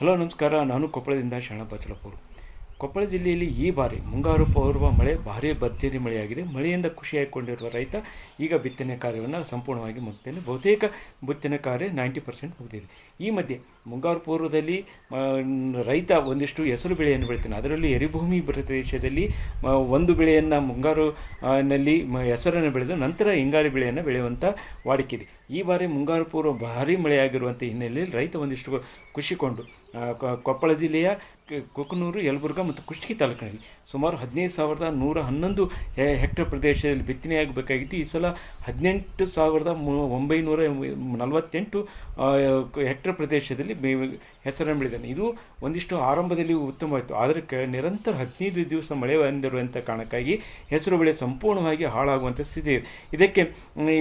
Hello, ನಮಸ್ಕಾರ. ನಾನು ಕೊಪ್ಪಳದಿಂದ ಶರಣ ಬಚ್ಚಲಪುರ ಕೊಪ್ಪಳ ಜಿಲ್ಲೆಯಲ್ಲಿ ಈ ಬಾರಿ ಮುಂಗಾರು ಪೂರ್ವ ಮಳೆ, ಭಾರೀ ಭರ್ಜರಿ ಮಳೆಯಾಗಿದೆ. ಮಳೆಯಿಂದ ಖುಷಿಯಾಗಿಕೊಂಡಿರುವ ರೈತ ಈಗ ಬಿತ್ತನೆ ಕಾರ್ಯವನ್ನು ಸಂಪೂರ್ಣವಾಗಿ ಮುಗಿದ್ದೇನೆ ಬಹುತೇಕ ಬಿತ್ತನೆ ಕಾರ್ಯ ನೈಂಟಿ ಪರ್ಸೆಂಟ್ ಮುಗಿದಿದೆ. ಈ ಮಧ್ಯೆ ಮುಂಗಾರು ಪೂರ್ವದಲ್ಲಿ ರೈತ ಒಂದಿಷ್ಟು ಹೆಸರು ಬೆಳೆಯನ್ನು ಬೆಳಿತಾನೆ ಅದರಲ್ಲಿ ಎರಿಭೂಮಿ ಪ್ರದೇಶದಲ್ಲಿ ಒಂದು ಬೆಳೆಯನ್ನು ಮುಂಗಾರು ನಲ್ಲಿ ಹೆಸರನ್ನು ಬೆಳೆದು ನಂತರ ಹಿಂಗಾರು ಬೆಳೆಯನ್ನು ಬೆಳೆಯುವಂಥ ವಾಡಿಕೆ ಇದೆ. ಈ ಬಾರಿ ಮುಂಗಾರು ಪೂರ್ವ ಭಾರೀ ಮಳೆಯಾಗಿರುವಂಥ ಹಿನ್ನೆಲೆಯಲ್ಲಿ ರೈತ ಒಂದಿಷ್ಟು ಖುಷಿಕೊಂಡು ಕೊಪ್ಪಳ ಜಿಲ್ಲೆಯ ಕುಕನೂರು, ಯಲಬುರ್ಗ ಮತ್ತು ಕುಷ್ಟಗಿ ತಾಲೂಕಿನಲ್ಲಿ ಸುಮಾರು ಹದಿನೈದು ಸಾವಿರದ ನೂರ ಹನ್ನೊಂದು ಹೆಕ್ಟರ್ ಪ್ರದೇಶದಲ್ಲಿ ಬಿತ್ತನೆಯಾಗಬೇಕಾಗಿತ್ತು. ಈ ಸಲ ಹದಿನೆಂಟು ಸಾವಿರದ ಒಂಬೈನೂರ ನಲವತ್ತೆಂಟು ಹೆಕ್ಟರ್ ಪ್ರದೇಶದಲ್ಲಿ ಹೆಸರನ್ನು ಬೆಳೆದಾನೆ ಇದು ಒಂದಿಷ್ಟು ಆರಂಭದಲ್ಲಿ ಉತ್ತಮವಾಯಿತು. ಆದರೆ ಕ, ನಿರಂತರ ಹದಿನೈದು ದಿವಸ ಮಳೆ ಬಂದಿರುವಂಥ ಕಾರಣಕ್ಕಾಗಿ ಹೆಸರು ಬೆಳೆ ಸಂಪೂರ್ಣವಾಗಿ ಹಾಳಾಗುವಂಥ ಸ್ಥಿತಿ ಇದೆ. ಇದಕ್ಕೆ,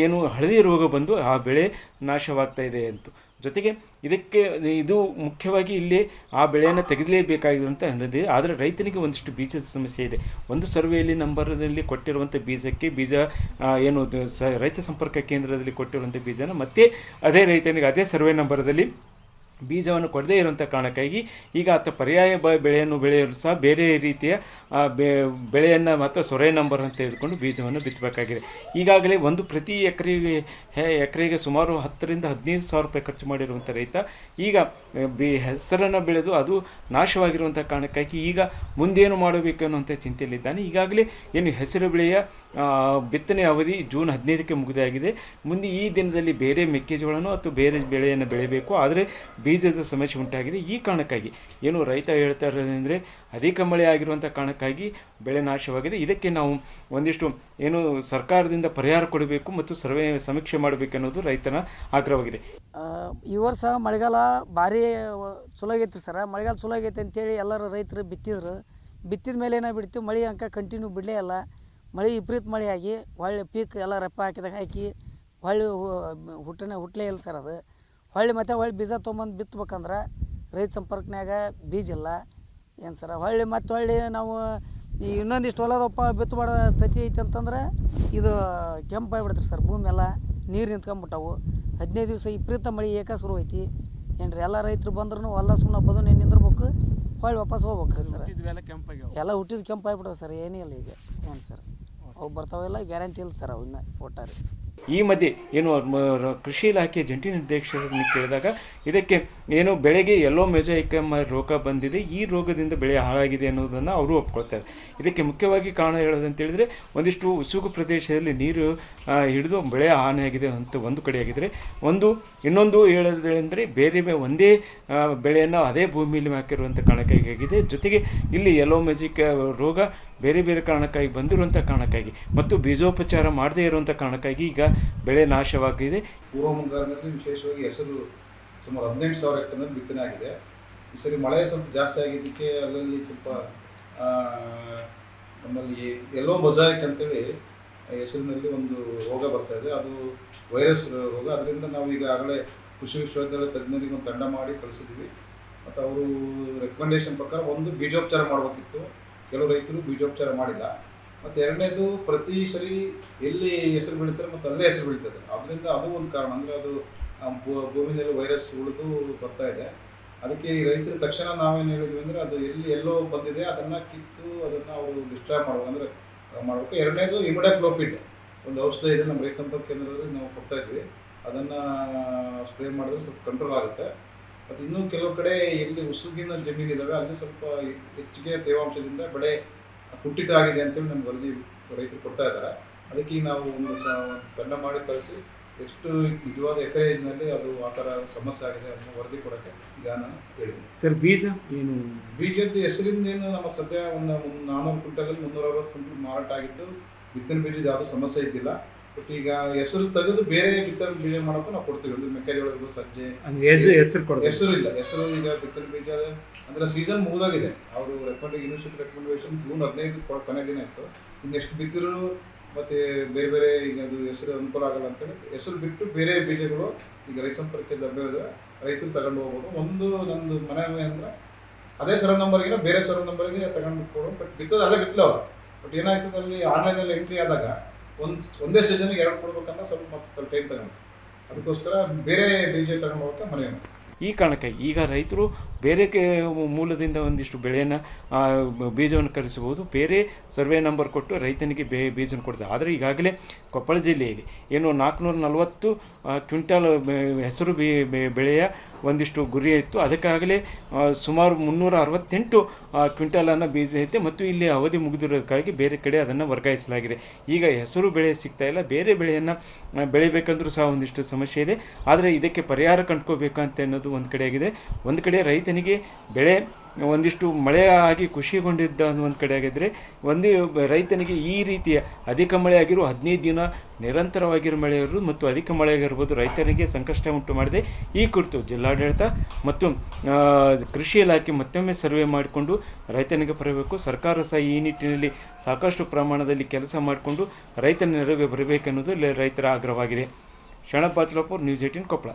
ಏನು ಹಳದಿ ರೋಗ ಬಂದು ಆ ಬೆಳೆ ನಾಶವಾಗ್ತಾ ಇದೆ ಅಂತ. ಜೊತೆಗೆ ಇದಕ್ಕೆ, ಇದು ಮುಖ್ಯವಾಗಿ ಇಲ್ಲಿ ಆ ಬೆಳೆಯನ್ನು ತೆಗೆದಲೇಬೇಕಾಗಿರುವಂಥ ಅನ್ನೋದೇ ಆದರೆ ರೈತನಿಗೆ ಒಂದಿಷ್ಟು ಬೀಜದ ಸಮಸ್ಯೆ ಇದೆ. ಒಂದು ಸರ್ವೆಯಲ್ಲಿ ನಂಬರ್ನಲ್ಲಿ ಕೊಟ್ಟಿರುವಂಥ ಬೀಜಕ್ಕೆ ಬೀಜ ಏನು ಸ, ರೈತ ಸಂಪರ್ಕ ಕೇಂದ್ರದಲ್ಲಿ ಕೊಟ್ಟಿರುವಂಥ ಬೀಜನ, ಮತ್ತೆ ಅದೇ ರೈತನಿಗೆ ಅದೇ ಸರ್ವೆ ನಂಬರದಲ್ಲಿ ಬೀಜವನ್ನು ಕೊಡದೇ ಇರುವಂಥ ಕಾರಣಕ್ಕಾಗಿ ಈಗ ಆತ ಪರ್ಯಾಯ ಬ ಬೆಳೆಯನ್ನು ಬೆಳೆಯಲು ಸಹ ಬೇರೆ ರೀತಿಯ ಬೆ ಬೆಳೆಯನ್ನು ಮತ್ತು ಸೊರೆ ನಂಬರ್ ಅಂತ ತೆಗೆದುಕೊಂಡು ಬೀಜವನ್ನು ಬಿತ್ತಬೇಕಾಗಿದೆ ಈಗಾಗಲೇ ಒಂದು ಪ್ರತಿ ಎಕರೆಗೆ ಎಕರೆಗೆ ಸುಮಾರು ಹತ್ತರಿಂದ ಹದಿನೈದು ಸಾವಿರ ರೂಪಾಯಿ ಖರ್ಚು ಮಾಡಿರುವಂಥ ರೈತ ಈಗ ಬಿ ಹೆಸರನ್ನು ಬೆಳೆದು ಅದು ನಾಶವಾಗಿರುವಂಥ ಕಾರಣಕ್ಕಾಗಿ ಈಗ ಮುಂದೇನು ಮಾಡಬೇಕು ಅನ್ನುವಂಥ ಚಿಂತೆಯಲ್ಲಿದ್ದಾನೆ. ಈಗಾಗಲೇ ಏನು ಹೆಸರು ಬೆಳೆಯ ಬಿತ್ತನೆ ಅವಧಿ ಜೂನ್ ಹದಿನೈದಕ್ಕೆ ಮುಗಿದಾಗಿದೆ. ಮುಂದೆ ಈ ದಿನದಲ್ಲಿ ಬೇರೆ ಮೆಕ್ಕೆಜೋಳನೋ ಅಥವಾ ಬೇರೆ ಬೆಳೆಯನ್ನು ಬೆಳೆಯಬೇಕು ಆದರೆ ಬೀಜದ ಸಮಸ್ಯೆ ಉಂಟಾಗಿದೆ. ಈ ಕಾರಣಕ್ಕಾಗಿ ಏನು ರೈತ ಹೇಳ್ತಾ ಇರೋದಂದರೆ ಅಧಿಕ ಮಳೆ ಆಗಿರುವಂಥ ಕಾರಣಕ್ಕಾಗಿ ಬೆಳೆ ನಾಶವಾಗಿದೆ. ಇದಕ್ಕೆ ನಾವು ಒಂದಿಷ್ಟು ಏನು ಸರ್ಕಾರದಿಂದ ಪರಿಹಾರ ಕೊಡಬೇಕು ಮತ್ತು ಸರ್ವೆ ಸಮೀಕ್ಷೆ ಮಾಡಬೇಕು ಅನ್ನೋದು ರೈತನ ಆಗ್ರಹವಾಗಿದೆ. ಈ ವರ್ಷ ಮಳೆಗಾಲ ಭಾರಿ ಚಲೋ ಆಗೈತ್ರಿ ಸರ. ಮಳೆಗಾಲ ಚಲೋ ಆಗೈತೆ ಅಂತೇಳಿ ಎಲ್ಲರೂ ರೈತರು ಬಿತ್ತಿದ್ರು. ಬಿತ್ತಿದ ಮೇಲೆ ಏನಾಗ್ಬಿಡ್ತು? ಮಳೆ ಅಂಕ ಕಂಟಿನ್ಯೂ ಬಿಡಲೇ ಇಲ್ಲ. ಮಳೆ ವಿಪರೀತ ಮಳೆ ಆಗಿ ಹೊಳ್ಳಿ ಪೀಕ್ ಎಲ್ಲ ರೆಪ್ಪ ಹಾಕಿದಾಗ ಹಾಕಿ ಹೊಳ್ಳಿ ಹುಟ್ಟನೆ ಹುಟ್ಟಲೇ ಇಲ್ಲ ಸರ್ ಅದು. ಹೊಳ್ಳಿ ಮತ್ತೆ ಹೊಳ್ಳಿ ಬೀಜ ತೊಗೊಂಬಂದು ಬಿತ್ತಬೇಕಂದ್ರೆ ರೈತ ಸಂಪರ್ಕನ್ಯಾಗ ಬೀಜ ಇಲ್ಲ. ಏನು ಸರ ಹೊಳ್ಳಿ ಮತ್ತೆ ಹೊಳ್ಳಿ ನಾವು ಈ ಇನ್ನೊಂದಿಷ್ಟು ಹೊಲದಪ್ಪ ಬಿತ್ತಬಾರ್ದ ತತಿ ಐತೆ ಅಂತಂದ್ರೆ ಇದು ಕೆಂಪು ಆಗಿಬಿಡ್ತ್ರಿ ಸರ್ ಭೂಮಿ ಎಲ್ಲ ನೀರು ನಿಂತ್ಕೊಂಬಿಟ್ಟವು. ಹದಿನೈದು ದಿವಸ ವಿಪರೀತ ಮಳೆ ಏಕ ಶುರು ಐತಿ. ಏನ್ರಿ ಎಲ್ಲ ರೈತರು ಬಂದ್ರೂ ಹೊಲ ಸುಮ್ಮನೆ ಬದು ನಿಂದಿರ್ಬೇಕು ಹೊಳ್ಳಿ ವಾಪಸ್ ಹೋಗ್ಬೇಕ್ರಿ ಸರ್ ಎಲ್ಲ ಹುಟ್ಟಿದ ಕೆಂಪು ಆಗ್ಬಿಟ್ಟವೆ ಸರ್ ಏನೇ ಇಲ್ಲ ಈಗ. ಏನು ಸರ್ ಅವು ಬರ್ತಾವೆಲ್ಲ ಗ್ಯಾರಂಟಿ ಇಲ್ಲ ಸರ್ ಅವನ್ನ ಒಟ್ಟಾರೆ ಈ ಮಧ್ಯೆ ಏನು ಕೃಷಿ ಇಲಾಖೆ ಜಂಟಿ ನಿರ್ದೇಶಕರನ್ನು ಕೇಳಿದಾಗ ಇದಕ್ಕೆ ಏನು ಬೆಳೆಗೆ ಎಲ್ಲೋ ಮೆಜೈಕಮ್ ರೋಗ ಬಂದಿದೆ, ಈ ರೋಗದಿಂದ ಬೆಳೆ ಹಾಳಾಗಿದೆ ಅನ್ನೋದನ್ನು ಅವರು ಒಪ್ಕೊಳ್ತಾರೆ. ಇದಕ್ಕೆ ಮುಖ್ಯವಾಗಿ ಕಾರಣ ಹೇಳೋದಂತೇಳಿದರೆ ಒಂದಿಷ್ಟು ಉಸುಗು ಪ್ರದೇಶದಲ್ಲಿ ನೀರು ಹಿಡಿದು ಬೆಳೆ ಹಾನಿಯಾಗಿದೆ ಅಂತ ಒಂದು ಕಡೆಯಾಗಿದ್ದರೆ ಒಂದು, ಇನ್ನೊಂದು ಹೇಳೋದೇನೆಂದರೆ ಬೇರೆ ಒಂದೇ ಬೆಳೆಯನ್ನು ಅದೇ ಭೂಮಿಯಲ್ಲಿ ಹಾಕಿರುವಂಥ ಕಾರಣಕ್ಕಾಗಿ ಆಗಿದೆ. ಜೊತೆಗೆ ಇಲ್ಲಿ ಎಲ್ಲೋ ಮೆಜಿಕ್ ರೋಗ ಬೇರೆ ಬೇರೆ ಕಾರಣಕ್ಕಾಗಿ ಬಂದಿರುವಂಥ ಕಾರಣಕ್ಕಾಗಿ ಮತ್ತು ಬೀಜೋಪಚಾರ ಮಾಡದೇ ಇರುವಂಥ ಕಾರಣಕ್ಕಾಗಿ ಈಗ ಬೆಳೆ ನಾಶವಾಗಿದೆ. ಪೂರ್ವ ಮುಂಗಾರಿನಲ್ಲಿ ವಿಶೇಷವಾಗಿ ಹೆಸರು ಸುಮಾರು ಹದಿನೆಂಟು ಸಾವಿರ ಹೆಕ್ಟರ್ನಲ್ಲಿ ಬಿತ್ತನೆ ಆಗಿದೆ. ಈ ಸರಿ ಮಳೆ ಸ್ವಲ್ಪ ಜಾಸ್ತಿ ಆಗಿದ್ದಕ್ಕೆ ಅಲ್ಲಲ್ಲಿ ಸ್ವಲ್ಪ ನಮ್ಮಲ್ಲಿ ಎಲ್ಲೋ ಮೊಸಾಯಿಕ್ ಅಂತೇಳಿ ಹೆಸರಿನಲ್ಲಿ ಒಂದು ರೋಗ ಬರ್ತಾ ಇದೆ. ಅದು ವೈರಸ್ ರೋಗ. ಅದರಿಂದ ನಾವು ಈಗಾಗಲೇ ಕೃಷಿ ವಿಶ್ವವಿದ್ಯಾಲಯ ತಜ್ಞರಿಗೆ ಒಂದು ತಂಡ ಮಾಡಿ ಕಳಿಸಿದ್ವಿ ಮತ್ತು ಅವರು ರೆಕಮೆಂಡೇಶನ್ ಪ್ರಕಾರ ಒಂದು ಬೀಜೋಪಚಾರ ಮಾಡಬೇಕಿತ್ತು. ಕೆಲವು ರೈತರು ಬೀಜೋಪಚಾರ ಮಾಡಿಲ್ಲ. ಮತ್ತು ಎರಡನೇದು ಪ್ರತಿ ಸರಿ ಎಲ್ಲಿ ಹೆಸರು ಬೆಳೀತಾರೆ ಮತ್ತು ಅಲ್ಲೇ ಹೆಸರು ಬೆಳೀತದೆ. ಅದರಿಂದ ಅದು ಒಂದು ಕಾರಣ. ಅಂದರೆ ಅದು ಭೂಮಿಯಲ್ಲಿ ವೈರಸ್ ಉಳಿದು ಬರ್ತಾ ಇದೆ. ಅದಕ್ಕೆ ಈ ರೈತರು ತಕ್ಷಣ ನಾವೇನು ಹೇಳಿದ್ವಿ ಅಂದರೆ ಅದು ಎಲ್ಲಿ ಎಲ್ಲೋ ಬಂದಿದೆ ಅದನ್ನು ಕಿತ್ತು ಅದನ್ನು ಅವರು ಡಿಸ್ಟ್ರಾಯ್ ಮಾಡಬೇಕು ಅಂದರೆ ಮಾಡಬೇಕು. ಎರಡನೇದು ಇಮಿಡಾಕ್ಲೋಪಿಡ್ ಒಂದು ಔಷಧ ಇದೆ ನಮ್ಮ ರೈತ ಸಂಪರ್ಕ ಕೇಂದ್ರದಲ್ಲಿ ನಾವು ಕೊಡ್ತಾ ಇದ್ವಿ. ಅದನ್ನು ಸ್ಪ್ರೇ ಮಾಡಿದ್ರೆ ಸ್ವಲ್ಪ ಕಂಟ್ರೋಲ್ ಆಗುತ್ತೆ. ಮತ್ತು ಇನ್ನೂ ಕೆಲವು ಕಡೆ ಎಲ್ಲಿ ಉಸುಗಿನ ಜಮೀನು ಇದಾವೆ ಅಲ್ಲಿ ಸ್ವಲ್ಪ ಹೆಚ್ಚಿಗೆ ತೇವಾಂಶದಿಂದ ಬೆಳೆ ಕುಟ್ಟಿತ ಆಗಿದೆ ಅಂತೇಳಿ ನಮ್ಗೆ ವರದಿ ರೈತರು ಕೊಡ್ತಾ ಇದ್ದಾರೆ. ಅದಕ್ಕೆ ನಾವು ಒಂದು ತಂಡ ಮಾಡಿ ಕಳಿಸಿ ಎಷ್ಟು ನಿಜವಾದ ಎಕರೆನಲ್ಲಿ ಅದು ಆ ಥರ ಸಮಸ್ಯೆ ಆಗಿದೆ ಅದನ್ನು ವರದಿ ಕೊಡೋಕ್ಕೆ ಈಗ ನಾನು ಹೇಳಿದ್ದೀನಿ ಸರ್ ಬೀಜ ಏನು? ಬೀಜದ ಹೆಸರಿಂದ ಏನು ನಮ್ಮ ಸದ್ಯ ಒಂದು ನಾನೂರು ನಾನ್ನೂರು ಕ್ವಿಂಟಲ್ ಮುನ್ನೂರ ಅರವತ್ತು ಕ್ವಿಂಟಲ್ ಮಾರಾಟ ಆಗಿತ್ತು ಬಿತ್ತನೆ ಬೀಜದ ಯಾವುದೂ ಸಮಸ್ಯೆ ಇದ್ದಿಲ್ಲ. ಬಟ್ ಈಗ ಹೆಸರು ತೆಗೆದು ಬೇರೆ ಬಿತ್ತನೆ ಬೀಜ ಮಾಡೋಕ್ಕೂ ನಾವು ಕೊಡ್ತೀವಿ. ಅಂದ್ರೆ ಮೆಕ್ಕೆಜೋಳ ಇರ್ಬೋದು, ಸಜ್ಜೆ. ಹೆಸರು ಕೊಡ್ತೀವಿ ಹೆಸರು ಇಲ್ಲ. ಹೆಸರು ಈಗ ಬಿತ್ತನೆ ಬೀಜ ಅಂದ್ರೆ ಸೀಸನ್ ಮುಗಿದಾಗಿದೆ. ಅವರು ರೆಕಮೆಂಡ್ ಯೂನಿವರ್ಸಿಟಿ ರೆಕಮೆಂಡೇಶನ್ ಜೂನ್ ಹದಿನೈದು ಕೊನೆ ದಿನ ಇತ್ತು. ಇನ್ನು ಎಷ್ಟು ಬಿತ್ತಿದ್ರು ಮತ್ತೆ ಬೇರೆ ಬೇರೆ ಈಗ ಅದು ಹೆಸರು ಅನುಕೂಲ ಆಗಲ್ಲ ಅಂತೇಳಿ ಹೆಸರು ಬಿಟ್ಟು ಬೇರೆ ಬೀಜಗಳು ಈಗ ರೈತ ಸಂಪರ್ಕ ಲಭ್ಯವಿದೆ. ರೈತರು ತಗೊಂಡು ಹೋಗ್ಬೋದು. ಒಂದು ನಂದು ಮನೆ ಅಂದ್ರೆ ಅದೇ ಸರ ನಂಬರ್ಗಿನ ಬೇರೆ ಸರ ನಂಬರ್ಗೆ ತಗೊಂಡು ಕೊಡು. ಬಟ್ ಬಿತ್ತದ ಅಲ್ಲೇ ಬಿತ್ತಲವ ಬಟ್ ಏನಾಯ್ತದೆ ಅಲ್ಲಿ ಆನ್ಲೈನಲ್ಲಿ ಎಂಟ್ರಿ ಆದಾಗ ಒಂದು ಒಂದೇ ಸೀಸನ್ಗೆ ಎರಡು ಕೊಡ್ಬೇಕಂತ ಸ್ವಲ್ಪ ಸ್ವಲ್ಪ ಟೈಮ್ ತಗೊಂಡು. ಅದಕ್ಕೋಸ್ಕರ ಬೇರೆ ಬೀಜ ತಗೊಂಡು ಹೋಗಕ್ಕೆ ಮನೆಯ ಈ ಕಾರಣಕ್ಕೆ ಈಗ ರೈತರು ಬೇರೆ ಮೂಲದಿಂದ ಒಂದಿಷ್ಟು ಬೆಳೆಯನ್ನು ಬೀಜವನ್ನು ಖರೀದಿಸಬಹುದು. ಬೇರೆ ಸರ್ವೆ ನಂಬರ್ ಕೊಟ್ಟು ರೈತನಿಗೆ ಬೇ ಬೀಜನ ಕೊಡ್ತಾರೆ. ಆದರೆ ಈಗಾಗಲೇ ಕೊಪ್ಪಳ ಜಿಲ್ಲೆಯಲ್ಲಿ ಏನು ನಾಲ್ಕುನೂರ ನಲವತ್ತು ಕ್ವಿಂಟಾಲ್ ಹೆಸರು ಬಿ ಬೆಳೆಯ ಒಂದಿಷ್ಟು ಗುರಿ ಇತ್ತು. ಅದಕ್ಕಾಗಲೇ ಸುಮಾರು ಮುನ್ನೂರ ಅರವತ್ತೆಂಟು ಕ್ವಿಂಟಲನ್ನು ಬೀಜ ಐತೆ ಮತ್ತು ಇಲ್ಲಿ ಅವಧಿ ಮುಗಿದಿರೋದಕ್ಕಾಗಿ ಬೇರೆ ಕಡೆ ಅದನ್ನು ವರ್ಗಾಯಿಸಲಾಗಿದೆ. ಈಗ ಹೆಸರು ಬೆಳೆ ಸಿಗ್ತಾ ಇಲ್ಲ. ಬೇರೆ ಬೆಳೆಯನ್ನು ಬೆಳಿಬೇಕಂದ್ರೂ ಸಹ ಒಂದಿಷ್ಟು ಸಮಸ್ಯೆ ಇದೆ. ಆದರೆ ಇದಕ್ಕೆ ಪರಿಹಾರ ಕಂಡ್ಕೋಬೇಕಂತ ಅನ್ನೋದು ಒಂದು ಕಡೆ ಆಗಿದೆ. ಒಂದು ಕಡೆ ರೈತನಿಗೆ ಬೆಳೆ, ಒಂದಿಷ್ಟು ಮಳೆ ಆಗಿ ಖುಷಿಗೊಂಡಿದ್ದ ಒಂದು ಕಡೆ ಆಗಿದ್ದರೆ ಒಂದು ರೈತನಿಗೆ ಈ ರೀತಿಯ ಅಧಿಕ ಮಳೆ ಆಗಿರೋ ಹದಿನೈದು ದಿನ ನಿರಂತರವಾಗಿರೋ ಮಳೆ ಇರೋದು ಮತ್ತು ಅಧಿಕ ಮಳೆ ಆಗಿರ್ಬೋದು ರೈತರಿಗೆ ಸಂಕಷ್ಟ ಉಂಟು ಮಾಡಿದೆ ಈ ಕುರಿತು ಜಿಲ್ಲಾಡಳಿತ ಮತ್ತು ಕೃಷಿ ಇಲಾಖೆ ಮತ್ತೊಮ್ಮೆ ಸರ್ವೆ ಮಾಡಿಕೊಂಡು ರೈತನಿಗೆ ಬರಬೇಕು. ಸರ್ಕಾರ ಸಹ ಈ ನಿಟ್ಟಿನಲ್ಲಿ ಸಾಕಷ್ಟು ಪ್ರಮಾಣದಲ್ಲಿ ಕೆಲಸ ಮಾಡಿಕೊಂಡು ರೈತನ ನೆರವಿಗೆ ಬರಬೇಕೆನ್ನುವುದು ರೈತರ ಆಗ್ರಹವಾಗಿದೆ. Sharanappa news eighteen Koppal.